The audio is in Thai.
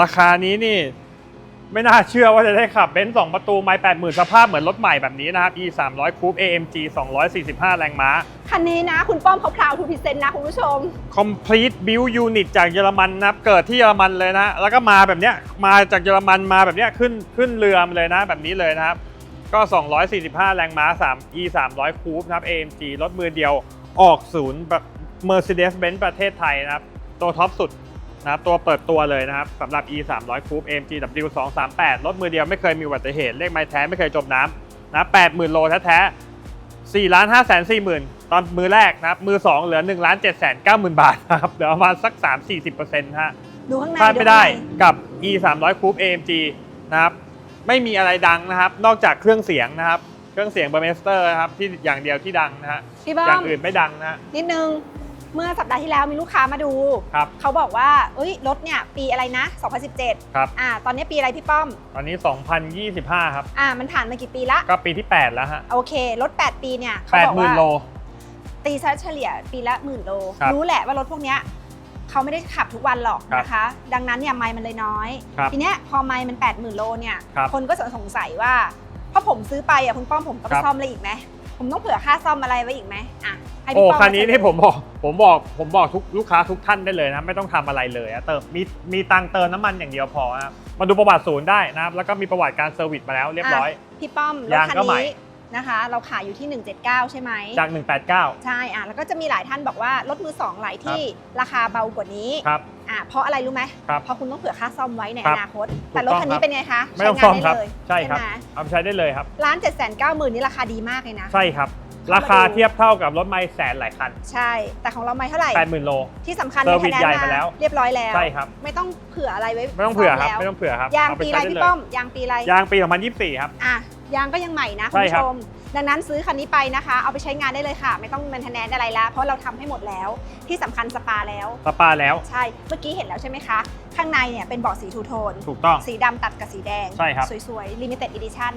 ราคานี้นี่ไม่น่าเชื่อว่าจะได้ขับเบนซ์สองประตูไม้แปดหมื่นสภาพเหมือนรถใหม่แบบนี้นะครับ e 3 0 0 Coupe AMG 245 แรงม้า คันนี้นะ คุณป้อมเขาพราวทูพิเซนนะ คุณผู้ชม complete build unit จากเยอรมันนะครับ เกิดที่เยอรมันเลยนะ แล้วก็มาแบบเนี้ยมาจากเยอรมันมาแบบเนี้ยขึ้นขึ้นเรือมาเลยนะ แบบนี้เลยนะครับ ก็ 245 แรงม้า 3 e 300 Coupe นะครับ AMG รถมือเดียวออกศูนย์แบบ Mercedes-Benz ประเทศไทยนะครับ ตัวท็อปสุด นะครับตัวเปิดตัวเลยนะครับสำหรับ e 300 Coupe AMG W 238รถมือเดียวไม่เคยมีอุบัติเหตุเลขไม้แท้ไม่เคยจมน้ำนะ80,000 โลแท้ๆ4ล้าน5แสน4หมื่นตอนมือแรกนะครับ มือ 2 เหลือ1ล้าน7แสน9หมื่นบาทนะครับเหลือประมาณสัก 3-40%ฮะดูข้างในพลาดไม่ได้ข้างในกับ e 3 0 0 Coupe AMG นะครับไม่มีอะไรดังนะครับ นอกจากเครื่องเสียงนะครับ เครื่องเสียงเบอร์เมสเตอร์นะครับที่อย่างเดียวที่ดังนะฮะพี่ป้ออย่างมอื่นไม่ดังนะฮะนิดนึง เมื่อสัปดาห์ที่แล้วมีลูกค้ามาดู ครับ เขาบอกว่าเอ้ยรถเนี่ยปีอะไรนะ 2017 ครับ อ่า ตอนนี้ปีอะไรพี่ป้อม ตอนนี้ 2025 ครับ อ่า มันผ่านมากี่ปีละ ก็ปีที่ 8 แล้วฮะ โอเค รถ 8 ปีเนี่ยเขาบอกว่า80,000โล ตีซะเฉลี่ยปีละหมื่นโลครับรู้แหละว่ารถพวกเนี้ยเขาไม่ได้ขับทุกวันหรอกครับนะคะ ดังนั้นเนี่ยไมล์มันเลยน้อยครับทีเนี้ยพอไมล์มัน 8 0,000 โลเนี่ยครับคนก็จะสงสัยว่าเพราะผมซื้อไปอะคุณป้อมผมต้องครับซ่อมอะไรอีกไหม ผมต้องเผื่อค่าซ่อมอะไรไว้อีกไหมอะให้โอ้พี่ป้อมคันนี้มาเฉลยนี่ผมบอกผมบอกผมบอกทุกลูกค้าทุกท่านได้เลยนะ ไม่ต้องทำอะไรเลยนะเติมมีมีตังค์เติมน้ำมันอย่างเดียวพอนะครับมาดูประวัติศูนย์ได้นะครับแล้วก็มีประวัติการเซอร์วิสมาแล้วเรียบร้อย พี่ป้อมรถยางคันก็ใหม่ นี้ นะคะ เราขายอยู่ที่ 179 ใช่ไหมจาก 189 ใช่อะแล้วก็จะมีหลายท่านบอกว่ารถมือสองหลายที่ราคาเบากว่านี้ครับอะเพราะอะไรรู้ไหมครับเพราะคุณต้องเผื่อค่าซ่อมไว้ในครัอบนาคต แต่ถูกรถต้องคันนี้ครับเป็นไงคะไม่ต้องซ่อมครับใช้งานได้เลยใช่ครับไหมเอาไปใช้ได้เลยครับล้านเจ็ดแสนเก้าหมื่นนี่ราคาดีมากเลยนะใช่ครับราคาเทียบเท่ากับรถไม่แสนหลายคัน ใช่ แต่ของเราไม่เท่าไหร่80,000โล ที่สำคัญเซอร์วิสมีคะแนนใหญ่มาแล้ว เรียบร้อยแล้ว ใช่ครับ ไม่ต้องเผื่ออะไรไว้ ไม่ต้องเผื่อครับซ่มไม่แล้วต้องเผื่อครับ ยางเอปีปอะไรใช้ด้พี่เลยป้อม ยางปีอะไร ยางปี 2024 ครับ อะ ยางก็ยังใหม่นะคุใช่ณครับผู้ชม ดังนั้นซื้อคันนี้ไปนะคะ เอาไปใช้งานได้เลยค่ะ ไม่ต้องมันทนแนนอะไรละเพราะเราทำให้หมดแล้วที่สำคัญสปาแล้วสปาแล้วใช่เมื่อกี้เห็นแล้วใช่ไหมคะ ข้างในเนี่ยเป็นเบาะสีทูโทนถูกต้องสีดำตัดกับสีแดงใช่ครับสวยๆ limited edition